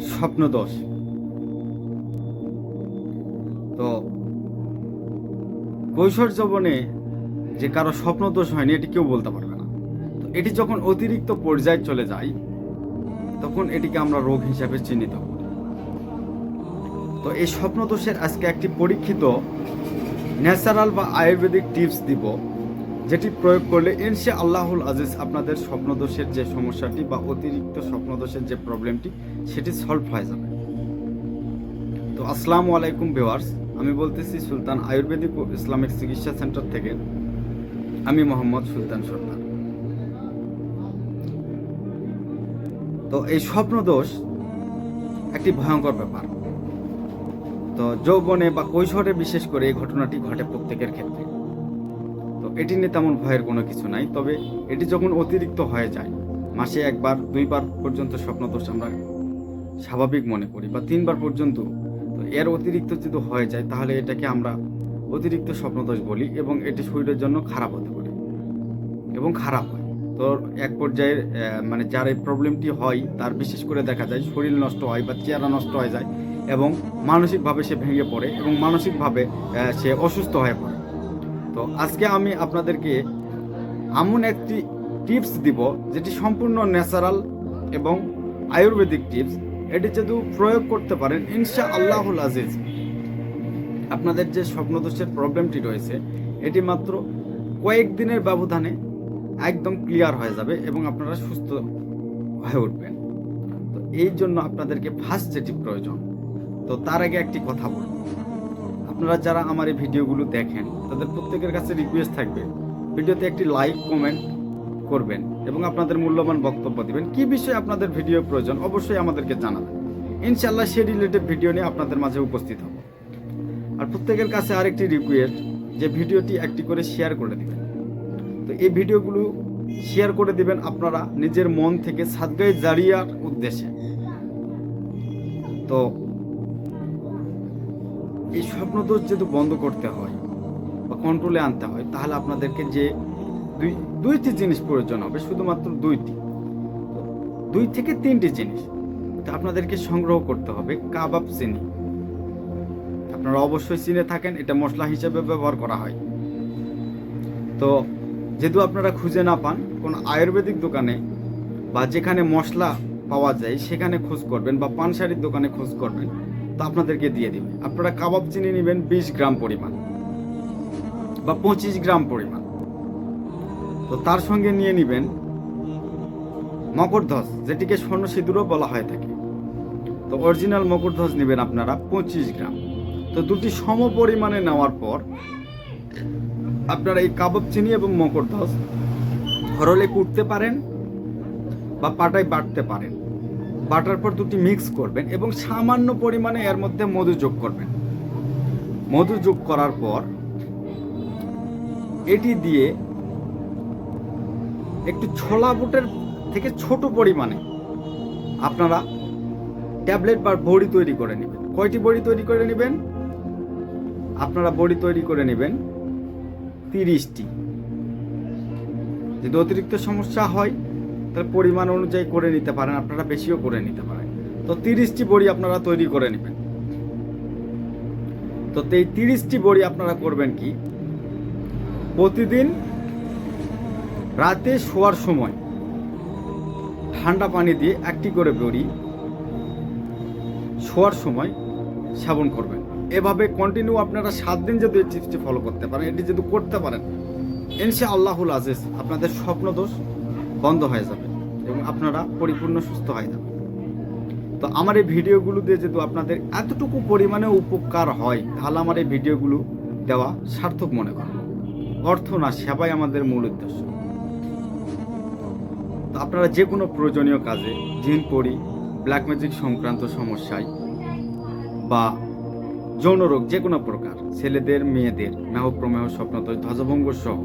স্বপ্নদোষ। তো, কৈশোর যৌবনে যে কারও স্বপ্নদোষ হয়নি, এটি কেউ বলতে পারবে না। তো এটি যখন অতিরিক্ত পর্যায়ে চলে যায়, তখন এটিকে আমরা রোগ হিসাবে চিহ্নিত করি। তো এই স্বপ্নদোষের আজকে একটি পরীক্ষিত ন্যাচারাল বা আয়ুর্বেদিক টিপস দিব। যেটি প্রয়োগ করলে ইনশা আল্লাহুল আজিজ আপনাদের স্বপ্নদোষের যে সমস্যাটি বা অতিরিক্ত স্বপ্নদোষের যে প্রবলেমটি, সেটি সলভ হয়ে যাবে। তো আসসালামু আলাইকুম ভিওয়ার্স আমি বলতেছি সুলতান আয়ুর্বেদিক ও ইসলামিক চিকিৎসা সেন্টার থেকে আমি মোহাম্মদ সুলতান সর্দার। তো এই স্বপ্নদোষ একটি ভয়ঙ্কর ব্যাপার। তো যৌবনে বা কৈশোরে বিশেষ করে এই ঘটনাটি ঘটে প্রত্যেকের ক্ষেত্রে। এটি নিয়ে তেমন ভয়ের কোনো কিছু নাই, তবে এটি যখন অতিরিক্ত হয়ে যায়, মাসে একবার, দুইবার পর্যন্ত স্বপ্নদোষ আমরা স্বাভাবিক মনে করি, বা তিনবার পর্যন্ত। তো এর অতিরিক্ত যদি হয়ে যায়, তাহলে এটাকে আমরা অতিরিক্ত স্বপ্নদোষ বলি এবং এটি শরীরের জন্য খারাপ হতে পারে এবং খারাপ হয়। তো এক পর্যায়ে মানে যার এই প্রবলেমটি হয়, তার বিশেষ করে দেখা যায় শরীর নষ্ট হয় বা চেহারা নষ্ট হয়ে যায় এবং মানসিকভাবে সে ভেঙে পড়ে এবং মানসিকভাবে সে অসুস্থ হয়ে পড়ে। তো আজকে আমি আপনাদেরকে এমন একটি টিপস দিব যেটি সম্পূর্ণ ন্যাচারাল এবং আয়ুর্বেদিক টিপস। এটি যদি প্রয়োগ করতে পারেন ইনশা আল্লাহুল আজিজ। আপনাদের যে স্বপ্নদোষের প্রবলেমটি রয়েছে, এটি মাত্র কয়েকদিনের ব্যবধানে একদম ক্লিয়ার হয়ে যাবে এবং আপনারা সুস্থ হয়ে উঠবেন। তো এই জন্য আপনাদেরকে ফার্স্ট যেটি প্রয়োজন, তো তার আগে একটি কথা বলব আপনারা যারা আমার এই ভিডিওগুলো দেখেন, তাদের প্রত্যেকের কাছে রিকোয়েস্ট থাকবে, ভিডিওতে একটি লাইক কমেন্ট করবেন এবং আপনাদের মূল্যবান বক্তব্য দিবেন। কি বিষয়ে আপনাদের ভিডিও প্রয়োজন, অবশ্যই আমাদেরকে জানাবেন। ইনশাল্লাহ সে রিলেটেড ভিডিও নিয়ে আপনাদের মাঝে উপস্থিত হব। আর প্রত্যেকের কাছে আরেকটি রিকোয়েস্ট যে ভিডিওটি একটি করে শেয়ার করে দেবেন। তো এই ভিডিওগুলো শেয়ার করে দিবেন আপনারা নিজের মন থেকে সাদগাই জারিয়ার উদ্দেশ্যে। তো এই স্বপ্নদোষ যদি বন্ধ করতে হয় বা কন্ট্রোলে আনতে হয়, তাহলে আপনাদেরকে যে দুই, দুইটি জিনিস প্রয়োজন হবে, শুধুমাত্র দুইটি। দুই থেকে তিনটি জিনিস তা আপনাদেরকে সংগ্রহ করতে হবে, কাবাব চিনি। আপনারা অবশ্যই চিনে থাকেন, এটা মশলা হিসেবে ব্যবহার করা হয়। তো যেহেতু আপনারা খুঁজে না পান, কোন আয়ুর্বেদিক দোকানে বা যেখানে মশলা পাওয়া যায়, সেখানে খোঁজ করবেন বা পানসারির দোকানে খোঁজ করবেন। তো আপনাদেরকে দিয়ে দিবে আপনারা কাবাব চিনি নেবেন বিশ গ্রাম পরিমাণ বা পঁচিশ গ্রাম পরিমাণ। তো তার সঙ্গে নিয়ে নেবেন মকরধ্বজ যেটিকে স্বর্ণ সিঁদুরও বলা হয়ে থাকে। তো অরিজিনাল মকরধ্বজ নেবেন আপনারা পঁচিশ গ্রাম। তো দুটি সম পরিমাণে নেওয়ার পর আপনারা এই কাবাব চিনি এবং মকরধ্বজ হরলে কুটতে পারেন বা পাটায় বাটতে পারেন। বাটার পর দুটি মিক্স করবেন এবং সামান্য পরিমাণে এর মধ্যে মধু যোগ করবেন। মধু যোগ করার পর এটি দিয়ে একটু ছোলা বুটের থেকে ছোট পরিমাণে আপনারা ট্যাবলেট বা বড়ি তৈরি করে নেবেন। কয়টি বড়ি তৈরি করে নেবেন? আপনারা বড়ি তৈরি করে নেবেন তিরিশটি। যদি অতিরিক্ত সমস্যা হয় তাহলে পরিমাণ অনুযায়ী করে নিতে পারেন, আপনারা বেশিও করে নিতে পারেন। তো তিরিশটি বড়ি আপনারা তৈরি করে নেবেন। তো এই তিরিশটি বড়ি আপনারা করবেন কি? প্রতিদিন রাতে শোয়ার সময় ঠান্ডা পানি দিয়ে একটি করে বড়ি শোয়ার সময় সেবন করবেন। এভাবে কন্টিনিউ আপনারা সাত দিন যদি এই টিপসটি ফলো করতে পারেন, এটি যদি করতে পারেন ইনশা আল্লাহুল আজিজ আপনাদের স্বপ্নদোষ বন্ধ হয়ে যাবে এবং আপনারা পরিপূর্ণ সুস্থ হয়ে যাবেন। তো আমার এই ভিডিওগুলো দিয়ে যদি আপনাদের এতটুকু পরিমাণে উপকার হয়, তাহলে আমার এই ভিডিওগুলো দেওয়া সার্থক মনে করেন। অর্থ না, সেবাই আমাদের মূল উদ্দেশ্য। তো আপনারা যে কোনো প্রয়োজনীয় কাজে জিন পড়ি ব্ল্যাক ম্যাজিক সংক্রান্ত সমস্যায় বা যৌন রোগ যে কোনো প্রকার, ছেলেদের, মেয়েদের মেহ প্রমেহ স্বপ্নদোষ ধ্বজভঙ্গ সহ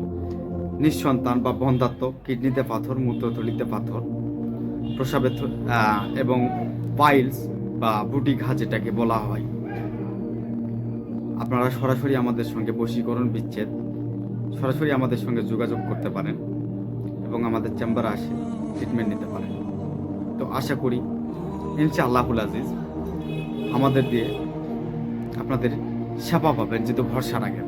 নিঃসন্তান বা বন্ধাত্ম কিডনিতে পাথর, মূত্রথলিতে পাথর প্রসাবে এবং পাইলস বা বুটি ঘা যেটাকে বলা হয়। আপনারা সরাসরি আমাদের সঙ্গে বশীকরণ বিচ্ছেদ, সরাসরি আমাদের সঙ্গে যোগাযোগ করতে পারেন এবং আমাদের চেম্বারে আসে ট্রিটমেন্ট নিতে পারেন। তো আশা করি ইনশাআল্লাহুল আজিজ, আমাদের দিয়ে আপনাদের সেবা পাবেন, যেহেতু ভরসা রাখেন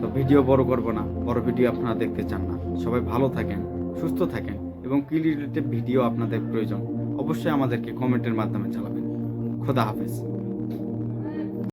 তো ভিডিও বড় করব না, বড় ভিডিও আপনারা দেখতে চান না। সবাই ভালো থাকেন, সুস্থ থাকেন এবং কি রিলেটেড ভিডিও আপনাদের প্রয়োজন, অবশ্যই আমাদেরকে কমেন্টের মাধ্যমে জানাবেন। খোদা হাফেজ।